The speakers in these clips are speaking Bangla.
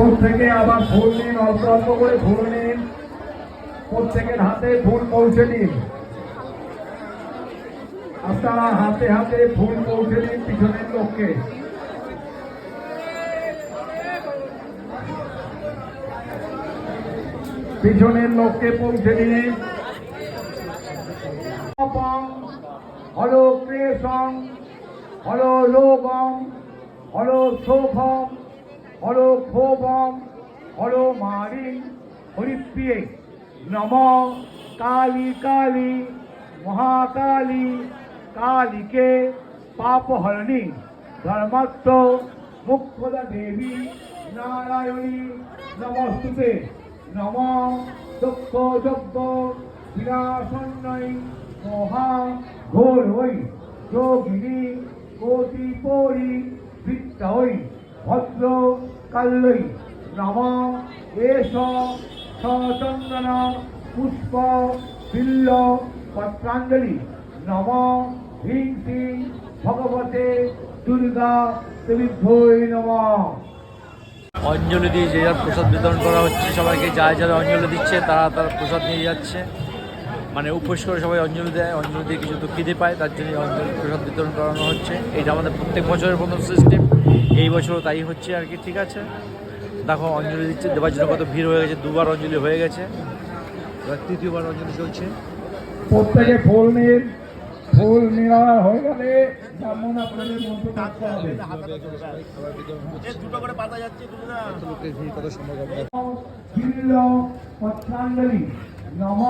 প্রত্যেকে আবার ফুল নিন, অল্প অল্প করে ফুল নিন। প্রত্যেকের হাতে ফুল পৌঁছে দিন আপনারা হাতে হাতে ফুল পৌঁছে দিন পিছনের লোককে। পিছনের লোককে পৌঁছে দিন। হল ক্রেশং হল লোগম হল শোভম হল ক্ষোভম হল মারিং হরিপ্রিয়ে নম কালী কালী, মহাকালী কালীকে পাপহরণী ধর্মাত্ম মুখ্যদা দেবী নারায়ণী নমস্তুতে। নম দক্ষ যজ্ঞ বিনাশন্নই মহা ঘোর হই যোগিনী কোটি পরি বৃত্ত হই ভদ্র কাল্লই নম এষ সচন্দন পুষ্প বিল্ল পত্রাঞ্জলি। নম হিং সিং ভগবতে দুর্গা দেবীভ্যই নমঃ। অঞ্জলি দিয়ে যে যার প্রসাদ বিতরণ করা হচ্ছে, সবাইকে যারা যারা অঞ্জলি দিচ্ছে, তারা তারা প্রসাদ নিয়ে যাচ্ছে। মানে উপোস করে সবাই অঞ্জলি দেয় অঞ্জলি দিয়ে কিছু তো খিদে পায় তার জন্য অঞ্জলি প্রসাদ বিতরণ করানো হচ্ছে। এটা আমাদের প্রত্যেক বছরের মতো সিস্টেম। এই বছরও তাই হচ্ছে আর কি ঠিক আছে? দেখো অঞ্জলি দিচ্ছে দেওয়ার জন্য কত ভিড় হয়ে গেছে দুবার অঞ্জলি হয়ে গেছে। এবার তৃতীয়বার অঞ্জলি চলছে। প্রত্যেকে ফুল নিন ফুল নেওয়া হয়ে গেলে ব্রাহ্মণ আপনাদের মন্ত্র করতে হবে নম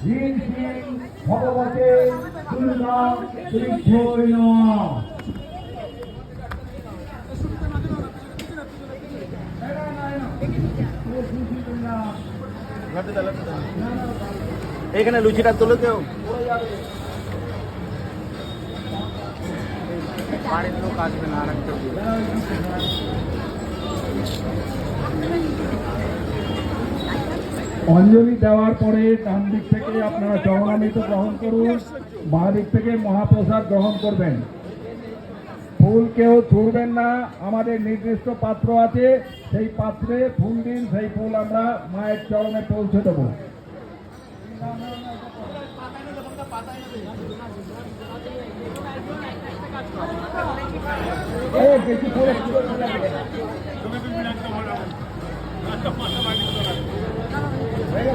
হিং সিং ভগবতে দুর্গা দেবীভ্যই নমঃ এখানে লুচিটা তোলো কেউ বাড়ির লোক আসবে না আর একটা অঞ্জলি দেওয়ার পরে ডান দিক থেকে আপনারা জগনামৃত গ্রহণ করুন, বাঁ দিক থেকে মহাপ্রসাদ গ্রহণ করবেন। ফুল কেউ ছুড়বেন না, আমাদের নির্দিষ্ট পাত্র আছে, সেই পাত্রে ফুল দিন, সেই ফুল আমরা মায়ের চরণে পৌঁছে দেবো। করে